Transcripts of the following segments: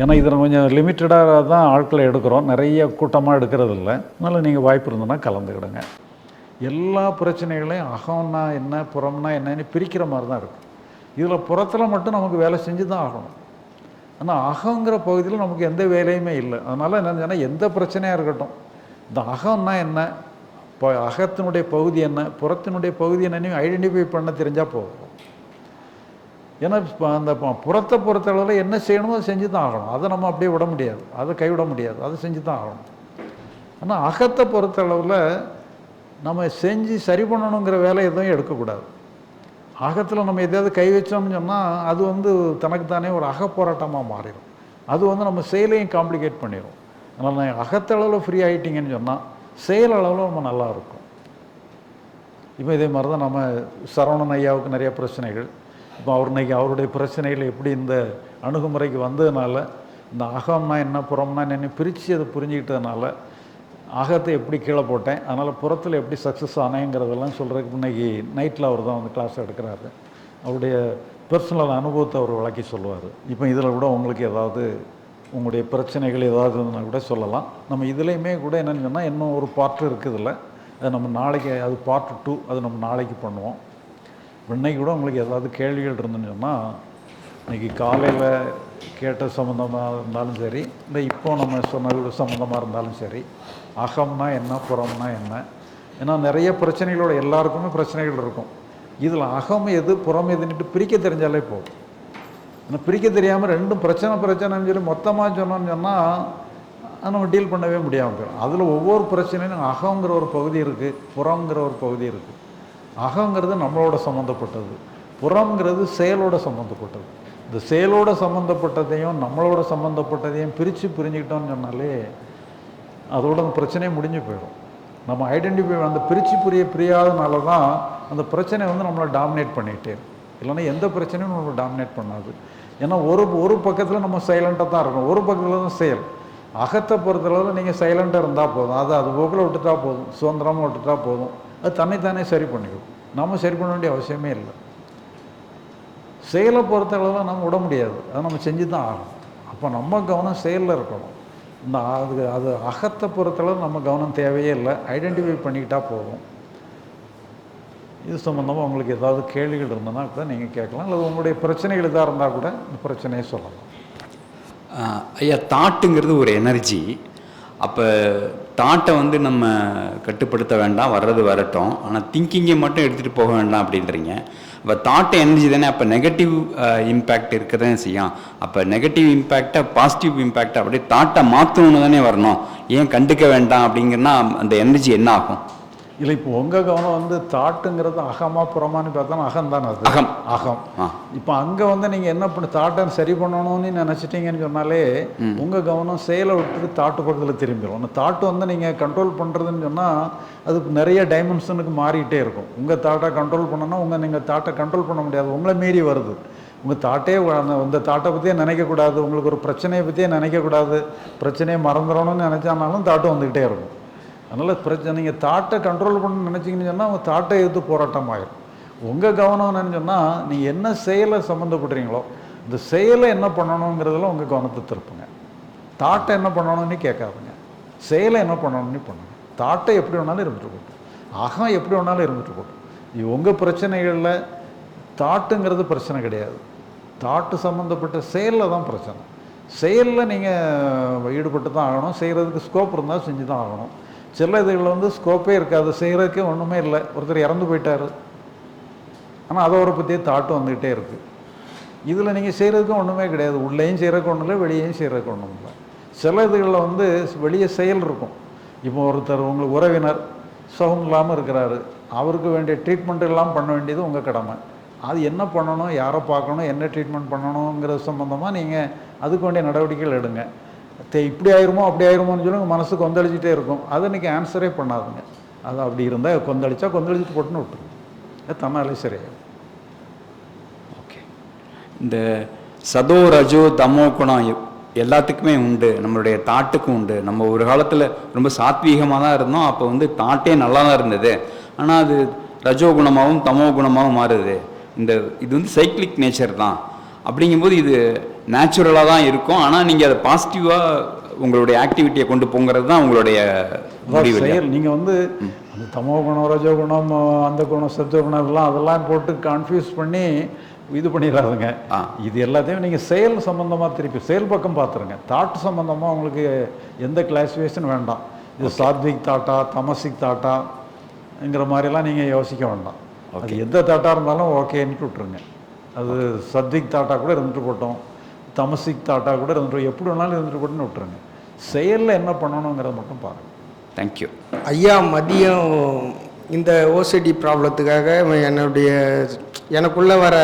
ஏன்னா இதில் கொஞ்சம் லிமிட்டடாக தான் ஆட்களை எடுக்கிறோம். நிறைய கூட்டமாக எடுக்கிறது இல்லை அதனால் நீங்கள் வாய்ப்பு இருந்ததுன்னா கலந்துக்கிடுங்க. எல்லா பிரச்சனைகளையும் அகம்னா என்ன புறம்னா என்னன்னு பிரிக்கிற மாதிரி தான் இருக்கும் இதில் புறத்தில் மட்டும் நமக்கு வேலை செஞ்சு தான் ஆகணும். ஆனால் அகங்கிற பகுதியில் நமக்கு எந்த வேலையுமே இல்லை. அதனால் என்ன சொன்னால் எந்த பிரச்சனையாக இருக்கட்டும். இந்த அகம்னா என்ன? இப்போ அகத்தினுடைய பகுதி என்ன? புறத்தினுடைய பகுதி என்னன்னு ஐடென்டிஃபை பண்ண தெரிஞ்சால் போதும். ஏன்னா அந்த ப- புறத்தை பொறுத்தளவில் என்ன செய்யணுமோ அதை செஞ்சு தான் ஆகணும். அதை நம்ம அப்படியே விட முடியாது. அதை கைவிட முடியாது. அதை செஞ்சு தான் ஆகணும். ஆனால் அகத்தை பொறுத்தளவில் நம்ம செஞ்சு சரி பண்ணணுங்கிற வேலை எதுவும் எடுக்கக்கூடாது. அகத்தில் நம்ம எதையாவது கை வச்சோம்னு சொன்னால் அது வந்து தனக்குத்தானே ஒரு அகப்போராட்டமாக மாறிடும் அது வந்து நம்ம செயலையும் காம்ப்ளிகேட் பண்ணிடும் அதனால் நான் அகத்தளவில் ஃப்ரீ ஆகிட்டீங்கன்னு சொன்னால் செயல் அளவில் நம்ம நல்லா இருக்கும். இப்போ இதே மாதிரி தான் நம்ம சரவணன் ஐயாவுக்கு நிறைய பிரச்சனைகள். இப்போ அவர் இன்னைக்கு அவருடைய பிரச்சனைகள் எப்படி இந்த அணுகுமுறைக்கு வந்ததுனால இந்த அகம்னா என்ன புறம்னா என்ன பிரித்து அதை புரிஞ்சுக்கிட்டதுனால அகத்தை எப்படி கீழே போட்டேன் அதனால் புறத்தில் எப்படி சக்ஸஸ் ஆனேங்கிறதெல்லாம் சொல்கிறதுக்கு இன்னைக்கு நைட்டில் அவர் தான் வந்து கிளாஸ் எடுக்கிறாரு. அவருடைய பர்சனல் அனுபவத்தை அவர் விளக்கி சொல்லுவார். இப்போ இதில் கூட உங்களுக்கு ஏதாவது உங்களுடைய பிரச்சனைகள் ஏதாவது இருந்ததுனா கூட சொல்லலாம். நம்ம இதுலேயுமே கூட என்னென்னு சொன்னால் இன்னும் ஒரு பார்ட் இருக்குதுல்ல. அது நம்ம நாளைக்கு அது பார்ட் டூ அது நம்ம நாளைக்கு பண்ணுவோம். இன்னைக்கு கூட உங்களுக்கு ஏதாவது கேள்விகள் இருந்துன்னு சொன்னால் இன்னைக்கு காலையில் கேட்ட சம்மந்தமாக இருந்தாலும் சரி இந்த இப்போ நம்ம சொன்னது சம்மந்தமாக இருந்தாலும் சரி அகம்னா என்ன புறம்னா என்ன? ஏன்னா நிறைய பிரச்சனைகளோட எல்லாருக்குமே பிரச்சனைகள் இருக்கும். இதில் அகம் எது புறம் எதுன்னுட்டு பிரிக்க தெரிஞ்சாலே போதும். ஆனால் பிரிக்க தெரியாமல் ரெண்டும் பிரச்சனை பிரச்சனைன்னு சொல்லி மொத்தமாக சொன்னோம்னு சொன்னால் நம்ம டீல் பண்ணவே முடியாமல் போயிடும் அதில் ஒவ்வொரு பிரச்சனையும் அகங்கிற ஒரு பகுதி இருக்குது புறங்கிற ஒரு பகுதி இருக்குது அகங்கிறது நம்மளோட சம்மந்தப்பட்டது புறங்கிறது செயலோட சம்மந்தப்பட்டது இந்த செயலோட சம்மந்தப்பட்டதையும் நம்மளோட சம்மந்தப்பட்டதையும் பிரித்து புரிஞ்சுக்கிட்டோம்னு சொன்னாலே அதோட அந்த பிரச்சனையே முடிஞ்சு போயிடும். நம்ம ஐடென்டிஃபை அந்த பிரித்து புரிய புரியாதனால தான் அந்த பிரச்சனை வந்து நம்மளை டாமினேட் பண்ணிகிட்டே இல்லைன்னா எந்த பிரச்சனையும் நம்மளை டாமினேட் பண்ணாது. ஏன்னா ஒரு ஒரு பக்கத்தில் நம்ம சைலண்ட்டாக தான் இருக்கணும். ஒரு பக்கத்தில் தான் செயல். அகத்தை பொறுத்தளவில் நீங்கள் சைலண்ட்டாக இருந்தால் போதும். அது அது போக்கில் விட்டுட்டா போதும். சுதந்திரமாக விட்டுட்டா போதும். அது தன்னைத்தானே சரி பண்ணிக்கும். நம்ம சரி பண்ண வேண்டிய அவசியமே இல்லை. செயலை பொறுத்தளவில் நம்ம விட முடியாது. அதை நம்ம செஞ்சு தான் ஆகணும். அப்போ நம்ம கவனம் செயலில் இருக்கணும். இந்த அது அது அகத்தை பொறுத்தளவு நம்ம கவனம் தேவையே இல்லை. ஐடென்டிஃபை பண்ணிக்கிட்டால் போதும். இது சம்மந்தமாக உங்களுக்கு ஏதாவது கேள்விகள் இருந்ததுன்னா கூட நீங்கள் கேட்கலாம். அல்லது உங்களுடைய பிரச்சனைகள் இதாக இருந்தால் கூட இந்த பிரச்சனையை சொல்லலாம். ஐயா தாட்டுங்கிறது ஒரு எனர்ஜி அப்போ தாட்டை வந்து நம்ம கட்டுப்படுத்த வேண்டாம் வர்றது வரட்டும். ஆனால் திங்கிங்கை மட்டும் எடுத்துகிட்டு போக வேண்டாம் அப்படின்றீங்க. அப்போ தாட்டு எனர்ஜி தானே அப்போ நெகட்டிவ் இம்பேக்ட் இருக்க தானே செய்யும். அப்போ நெகட்டிவ் இம்பேக்டை பாசிட்டிவ் இம்பேக்டை அப்படியே தாட்டை மாற்றணும்னு தானே வரணும். ஏன் கண்டுக்க வேண்டாம் அப்படிங்கன்னா அந்த எனர்ஜி என்ன ஆகும் இல்லை இப்போ உங்கள் கவனம் வந்து தாட்டுங்கிறது அகமா புறமான்னு பார்த்தா அகம் தானே அது? அகம். அகம். இப்போ அங்கே வந்து நீங்கள் என்ன பண்ண தாட்டை சரி பண்ணணும்னு நினச்சிட்டீங்கன்னு சொன்னாலே உங்கள் கவனம் செயலை விட்டுட்டு தாட்டு பக்கத்தில் திரும்பிடும் அந்த தாட்டு வந்து நீங்கள் கண்ட்ரோல் பண்ணுறதுன்னு சொன்னால் அது நிறைய டைமென்ஷனுக்கு மாறிக்கிட்டே இருக்கும். உங்கள் தாட்டை கண்ட்ரோல் பண்ணணும்னா உங்கள் நீங்கள் தாட்டை கண்ட்ரோல் பண்ண முடியாது. உங்களை மீறி வருது. உங்கள் தாட்டே அந்த தாட்டை பற்றியே நினைக்கக்கூடாது. உங்களுக்கு ஒரு பிரச்சனையை பற்றியே நினைக்கக்கூடாது. பிரச்சனையை மறந்துடணும்னு நினச்சானாலும் தாட்டு வந்துக்கிட்டே இருக்கும். அதனால் பிரச்சனை நீங்கள் தாட்டை கண்ட்ரோல் பண்ணணும்னு நினச்சிங்கன்னு சொன்னால் உங்கள் தாட்டை எதிர்த்து போராட்டம் ஆயிடும் உங்கள் கவனம் என்னன்னு சொன்னால் நீங்கள் என்ன செயலை சம்மந்தப்படுறீங்களோ இந்த செயலை என்ன பண்ணணுங்கிறதுல உங்கள் கவனத்தை திருப்புங்க. தாட்டை என்ன பண்ணணும்னு கேட்காதுங்க. செயலை என்ன பண்ணணும்னு பண்ணுங்க. தாட்டை எப்படி வேணாலும் இருந்துட்டு போட்டோம் அகம் எப்படி வேணாலும் இருந்துட்டு போட்டோம் இது உங்கள் பிரச்சனைகளில் தாட்டுங்கிறது பிரச்சனை கிடையாது. தாட்டு சம்மந்தப்பட்ட செயலில் தான் பிரச்சனை. செயலில் நீங்கள் ஈடுபட்டு தான் ஆகணும். செய்கிறதுக்கு ஸ்கோப் இருந்தால் செஞ்சு தான் ஆகணும். சில இதுகளில் வந்து ஸ்கோப்பே இருக்காது செய்கிறதுக்கே ஒன்றுமே இல்லை. ஒருத்தர் இறந்து போயிட்டாரு. ஆனால் அதை ஒரு பற்றியே தாட்டும் வந்துக்கிட்டே இருக்குது இதில் நீங்கள் செய்கிறதுக்கும் ஒன்றுமே கிடையாது. உள்ளேயும் செய்கிறக்கு ஒன்றும் இல்லை வெளியேயும் செய்கிறக்கு ஒன்றும் இல்லை. சில இதுகளில் வந்து வெளியே செயல் இருக்கும். இப்போ ஒருத்தர் உங்களுக்கு உறவினர் சுகம் இல்லாமல் இருக்கிறாரு. அவருக்கு வேண்டிய ட்ரீட்மெண்ட் எல்லாம் பண்ண வேண்டியது உங்கள் கடமை. அது என்ன பண்ணணும் யாரை பார்க்கணும் என்ன ட்ரீட்மெண்ட் பண்ணணுங்கிறது சம்மந்தமாக நீங்கள் அதுக்கு வேண்டிய நடவடிக்கைகள் எடுங்க. இப்படி ஆயிருமோ அப்படி ஆயிருமோன்னு சொல்லி மனசு கொந்தளிச்சிட்டே இருக்கும். அதை இன்றைக்கி ஆன்சரே பண்ணாதுங்க. அது அப்படி இருந்தால் கொந்தளிச்சா கொந்தளிச்சுட்டு போட்டுன்னு விட்டுருங்க அது தன்னாலே சரியாயிடும் ஓகே இந்த சதோ ரஜோ தமோ குணம் எல்லாத்துக்குமே உண்டு. நம்மளுடைய தாட்டுக்கும் உண்டு. நம்ம ஒரு காலத்தில் ரொம்ப சாத்வீகமாக தான் இருந்தோம். அப்போ வந்து தாட்டே நல்லா தான் இருந்தது. ஆனால் அது ரஜோ குணமாகவும் தமோ குணமாகவும் மாறுது. இந்த இது வந்து சைக்கிளிக் நேச்சர் தான். அப்படிங்கும்போது இது நேச்சுரலாக தான் இருக்கும். ஆனால் நீங்கள் அதை பாசிட்டிவாக உங்களுடைய ஆக்டிவிட்டியை கொண்டு போங்கிறது தான் உங்களுடைய? செயல். நீங்கள் வந்து அந்த தமோ குணம் ரஜோ குணம் அந்த குணம் சத்துவ குணம் இதெல்லாம் அதெல்லாம் போட்டு கன்ஃபியூஸ் பண்ணி இது பண்ணிடாதுங்க. இது எல்லாத்தையும் நீங்கள் செயல் சம்மந்தமாக திருப்பி செயல் பக்கம் பார்த்துருங்க தாட் சம்மந்தமாக உங்களுக்கு எந்த கிளாசிஃபிகேஷன் வேண்டாம். இது சாத்விக் தாட்டா தமசிக் தாட்டாங்கிற மாதிரிலாம் நீங்கள் யோசிக்க வேண்டாம். அது எந்த தாட்டாக இருந்தாலும் ஓகேன்ட்டு விட்ருங்க அது சத்விக் தாட்டா கூட இருந்துட்டு போட்டோம். தமசிக் தாட்டா கூட இருந்துட்டு எப்படி வேணாலும் இருந்துட்டு போட்டுன்னு விட்ருங்க செயலில் என்ன பண்ணணுங்கிறத மட்டும் பாருங்கள் தேங்க்யூ ஐயா மதியம் இந்த ஓசிடி ப்ராப்ளத்துக்காக என்னுடைய எனக்குள்ள வர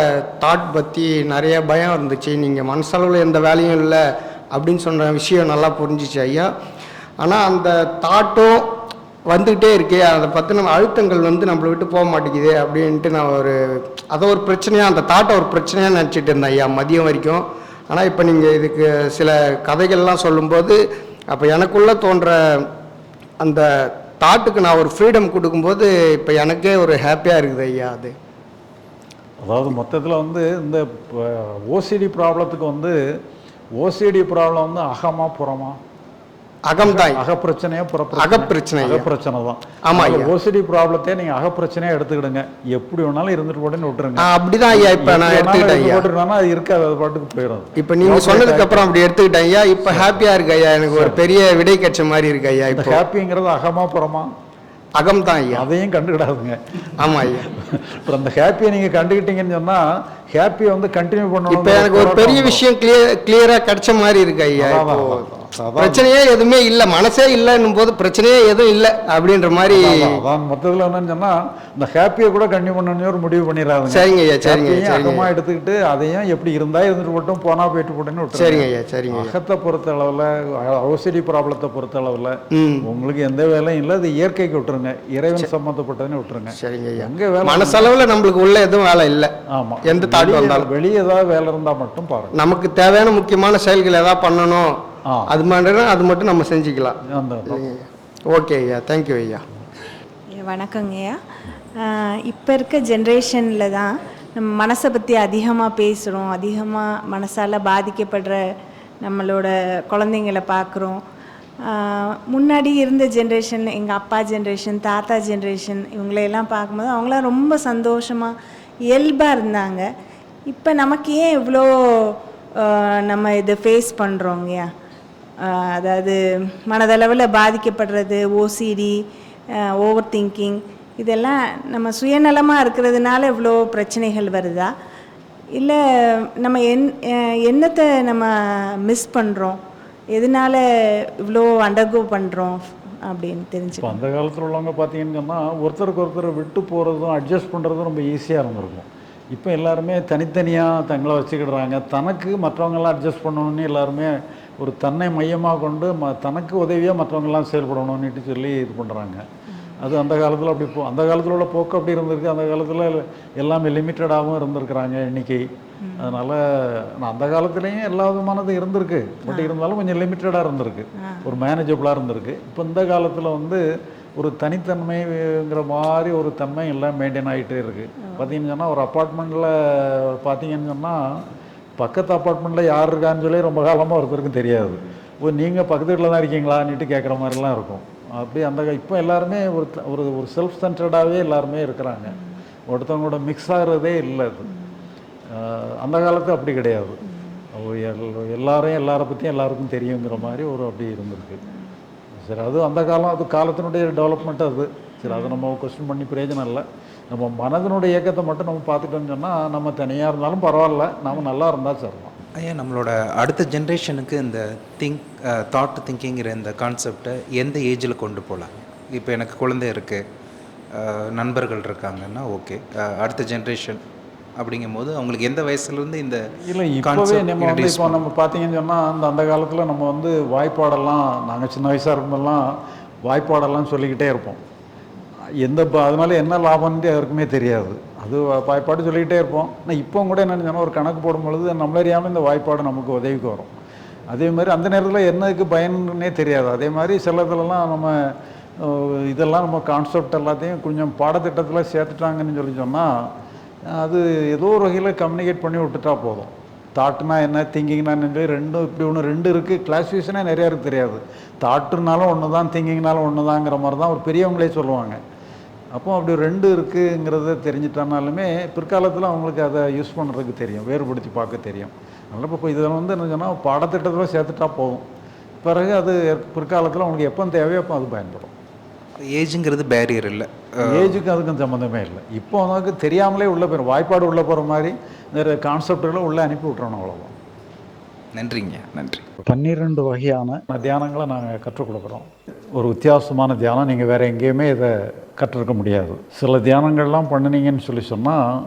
தாட் பற்றி நிறைய பயம் இருந்துச்சு. நீங்கள் மனசளவில் எந்த வேலையும் இல்லை அப்படின்னு சொன்ன விஷயம் நல்லா புரிஞ்சிச்சு ஐயா. ஆனால் அந்த தாட்டும் வந்துக்கிட்டே இருக்கே அதை பற்றின அழுத்தங்கள் வந்து நம்மளை விட்டு போக மாட்டேங்குது அப்படின்ட்டு நான் ஒரு அதை ஒரு பிரச்சனையாக அந்த தாட்டை ஒரு பிரச்சனையாக நினச்சிட்டு இருந்தேன் ஐயா மதியம் வரைக்கும். ஆனால் இப்போ நீங்கள் இதுக்கு சில கதைகள்லாம் சொல்லும்போது அப்போ எனக்குள்ளே தோன்ற அந்த தாட்டுக்கு நான் ஒரு ஃப்ரீடம் கொடுக்கும்போது இப்போ எனக்கே ஒரு ஹாப்பியாக இருக்குது ஐயா அது. அதாவது மொத்தத்தில் வந்து இந்த ஓசிடி ப்ராப்ளத்துக்கு வந்து ஓசிடி ப்ராப்ளம் வந்து அகமாக புறமா அகம்தான். அகப்பிரச்சனையா புறப்பிரச்சனை. அகப்பிரச்சனை. அகப்பிரச்சனை தான். ஆமா. ஓசிடி ப்ராப்ளத்தையே நீங்கள் அகப்பிரச்சனையா எடுத்துக்கிடுங்க. எப்படி வேணாலும் இருந்துட்டு போட்டுன்னு விட்டுருங்க. அப்படிதான் ஐயா. இப்போ நான் எடுத்துக்கிட்டேன் போட்டுருந்தோம்னா அது இருக்காது அது பாட்டுக்கு போயிடும் இப்போ நீங்கள் சொன்னதுக்கு அப்புறம் அப்படி எடுத்துக்கிட்டேன் ஐயா. இப்போ ஹாப்பியாக இருக்கு ஐயா. எனக்கு ஒரு பெரிய விடை கிடைச்ச மாதிரி இருக்கு ஐயா இப்போ. ஹாப்பிங்கிறது அகமா புறமா? அகம்தான் ஐயா. அதையும் கண்டுக்கிடாதுங்க. ஆமாம் ஐயா. அப்புறம் அந்த ஹாப்பியை நீங்கள் கண்டுக்கிட்டீங்கன்னு சொன்னால் ஹாப்பியை வந்து கண்டினியூ பண்ணணும் இப்போ எனக்கு ஒரு பெரிய விஷயம் கிளியர் கிளியராக கிடைச்ச மாதிரி இருக்கு ஐயா. பிரச்சனையே எதுவுமே இல்லை. மனசே இல்லைன்னும் போது பிரச்சனையே எதுவும் இல்லை அப்படின்ற மாதிரி அதான், மொத்தத்தில் என்னன்னு சொன்னா இந்த ஹாப்பியை கூட கண்டினியூ பண்ணணும்னு ஒரு முடிவு பண்ணிடாதுங்க சரிங்க ஐயா, சரிங்க, ஹாப்பியையும் சரிங்க. அகமா எடுத்துக்கிட்டு அதையும் எப்படி இருந்தா இருந்துட்டு போட்டும் போனா போயிட்டு போட்டுன்னு. சரிங்க ஐயா சரிங்க அகத்தை பொறுத்த அளவில் ஓசிடி ப்ராப்ளத்தை பொறுத்த அளவில் உங்களுக்கு எந்த வேலையும் இல்லை. அது இயற்கைக்கு விட்டுருங்க. இறைவன் சம்பந்தப்பட்டதுன்னு விட்டுருங்க. சரிங்க ஐயா. எங்க வேலை மனசளவில் நம்மளுக்கு உள்ள எதுவும் வேலை இல்லை. ஆமா. எந்த தாட் வந்தாலும். வெளியே ஏதாவது வேலை இருந்தா மட்டும் பாருங்க. நமக்கு தேவையான முக்கியமான செயல்கள் எதாவது பண்ணணும். அது மாதிரி அது மட்டும் நம்ம செஞ்சுக்கலாம். ஓகே ஐயா தேங்க்யூ ஐயா. ஐயா, வணக்கங்கய்யா இப்போ இருக்க ஜென்ரேஷனில் தான் நம்ம மனசை பற்றி அதிகமாக பேசுகிறோம் அதிகமாக மனசால் பாதிக்கப்படுற நம்மளோட குழந்தைங்களை பார்க்குறோம் முன்னாடி இருந்த ஜென்ரேஷன் எங்கள் அப்பா ஜென்ரேஷன் தாத்தா ஜென்ரேஷன் இவங்களையெல்லாம் பார்க்கும்போது அவங்களாம் ரொம்ப சந்தோஷமாக இயல்பாக இருந்தாங்க. இப்போ நமக்கு ஏன் இவ்வளோ நம்ம இதை ஃபேஸ் பண்ணுறோங்கய்யா அதாவது மனதளவில் பாதிக்கப்படுறது ஓசிடி ஓவர் திங்கிங் இதெல்லாம் நம்ம சுயநலமாக இருக்கிறதுனால இவ்வளோ பிரச்சனைகள் வருதா? இல்லை நம்ம என் என்னத்தை நம்ம மிஸ் பண்ணுறோம் எதனால இவ்வளோ அண்டர்கோ பண்ணுறோம் அப்படின்னு தெரிஞ்சுக்கணும். அந்த காலத்தில் உள்ளவங்க பார்த்தீங்கன்னு ஒருத்தருக்கு ஒருத்தர் விட்டு போகிறதும் அட்ஜஸ்ட் பண்ணுறதும் ரொம்ப ஈஸியாக இருந்திருக்கும். இப்போ எல்லாருமே தனித்தனியாக தங்களை வச்சுக்கிடுறாங்க. தனக்கு மற்றவங்கெல்லாம் அட்ஜஸ்ட் பண்ணணும்னு எல்லாருமே ஒரு தன்னை மையமாக கொண்டு ம தனக்கு உதவியாக மற்றவங்கெல்லாம் செயல்படணும்னுட்டு சொல்லி இது பண்ணுறாங்க அது அந்த காலத்தில் அப்படி போ அந்த காலத்தில் உள்ள போக்கு அப்படி இருந்திருக்கு. அந்த காலத்தில் எல்லாமே லிமிட்டடாகவும் இருந்திருக்கிறாங்க எண்ணிக்கை. அதனால் அந்த காலத்துலேயும் எல்லா விதமானது இருந்திருக்கு. பட் இருந்தாலும் கொஞ்சம் லிமிட்டடாக இருந்திருக்கு. ஒரு மேனேஜபிளாக இருந்திருக்கு. இப்போ இந்த காலத்தில் வந்து ஒரு தனித்தன்மைங்கிற மாதிரி ஒரு தன்மை எல்லாம் மெயின்டைன் ஆகிட்டே இருக்குது பார்த்தீங்கன்னு சொன்னால் ஒரு அப்பார்ட்மெண்ட்டில் பார்த்தீங்கன்னு சொன்னால் பக்கத்து அப்பார்ட்மெண்ட்டில் யார் இருக்கான்னு சொல்லி ரொம்ப காலமாக ஒருத்தருக்கும் தெரியாது. ஓ நீங்கள் பக்கத்து வீட்டில் தான் இருக்கீங்களான்னுட்டு கேட்குற மாதிரிலாம் இருக்கும். அப்படி அந்த இப்போ எல்லாருமே ஒரு ஒரு ஒரு செல்ஃப் சென்டர்டாகவே எல்லாருமே இருக்கிறாங்க. ஒருத்தவங்களோட மிக்ஸ் ஆகிறதே இல்லை அது. அந்த காலத்து அப்படி கிடையாது. எல்லாரையும் எல்லாரை பற்றியும் எல்லாருக்கும் தெரியுங்கிற மாதிரி ஒரு அப்படி இருந்திருக்கு. சரி அது அந்த காலம் அது காலத்தினுடைய டெவலப்மெண்ட் அது. சரி அதை நம்ம கொஸ்டின் பண்ணி பிரயோஜனம் இல்லை. நம்ம மனதினுடைய இயக்கத்தை மட்டும் நம்ம பார்த்துட்டோம்னு சொன்னால் நம்ம தனியாக இருந்தாலும் பரவாயில்ல நம்ம நல்லா இருந்தால் சரிதான். ஐயா நம்மளோட அடுத்த ஜென்ரேஷனுக்கு இந்த திங்க் தாட் திங்கிங்கிற இந்த கான்செப்டை எந்த ஏஜில் கொண்டு போகலாம் இப்போ எனக்கு குழந்தை இருக்குது நண்பர்கள் இருக்காங்கன்னா ஓகே அடுத்த ஜென்ரேஷன் அப்படிங்கும்போது அவங்களுக்கு எந்த வயசுலேருந்து இந்த இல்லை இப்போவே நம்ம வந்து இப்போ நம்ம பார்த்தீங்கன்னு சொன்னால் அந்த அந்த காலத்தில் நம்ம வந்து வாய்ப்பாடெல்லாம் நாங்கள் சின்ன வயசாக இருக்கும்போதெல்லாம் வாய்ப்பாடெல்லாம் சொல்லிக்கிட்டே இருப்போம். எந்த ப- அதனால என்ன லாபம்னு யாருக்குமே தெரியாது. அது வாய்ப்பாடு சொல்லிக்கிட்டே இருப்போம். ஆனால் இப்போ கூட என்னன்னு சொன்னால் ஒரு கணக்கு போடும் பொழுது நம்மளறியாமல் இந்த வாய்ப்பாடு நமக்கு உதவிக்கு வரும். அதே மாதிரி அந்த நேரத்தில் என்னதுக்கு பயன்னே தெரியாது. அதே மாதிரி சில இதுலலாம் நம்ம இதெல்லாம் நம்ம கான்செப்ட் எல்லாத்தையும் கொஞ்சம் பாடத்திட்டத்தில் சேர்த்துட்டாங்கன்னு சொல்லி சொன்னால் அது ஏதோ ஒரு வகையில் கம்யூனிகேட் பண்ணி விட்டுட்டா போதும். தாட்டுனா என்ன திங்கிங்னா என்ன ரெண்டும் இப்படி ஒன்று ரெண்டு இருக்குது கிளாஸிஃபிகேஷனே நிறையா இருக்குது தெரியாது. தாட்டுனாலும் ஒன்று தான் திங்கிங்னாலும் ஒன்று தாங்கிற மாதிரி தான் ஒரு பெரியவங்களே சொல்லுவாங்க. அப்போ அப்படி ரெண்டு இருக்குங்கிறத தெரிஞ்சிட்டானாலுமே பிற்காலத்தில் அவங்களுக்கு அதை யூஸ் பண்ணுறதுக்கு தெரியும் வேறுபடுத்தி பார்க்க தெரியும். அதனால் இப்போ இதில் வந்து என்ன சொன்னால் பாடத்திட்டத்தில் சேர்த்துட்டா போதும். பிறகு அது பிற்காலத்தில் அவங்களுக்கு எப்போ தேவையோ அப்போ அது பயன்படும். ஏஜுங்கிறது பேரியர் இல்லை. ஏஜுக்கு அதுக்கும் சம்மந்தமே இல்லை. இப்போ நமக்கு தெரியாமலே உள்ள போயிடும் வாய்ப்பாடு உள்ள போகிற மாதிரி இந்த கான்செப்டுகளை உள்ளே அனுப்பி விட்றணும் அவ்வளோதான் நன்றிங்க நன்றி. பன்னிரெண்டு வகையான தியானங்களை நாங்கள் கற்றுக் கொடுக்குறோம். ஒரு வித்தியாசமான தியானம் நீங்கள் வேறு எங்கேயுமே இதை கற்றுருக்க முடியாது. சில தியானங்கள்லாம் பண்ணினீங்கன்னு சொல்லி சொன்னால்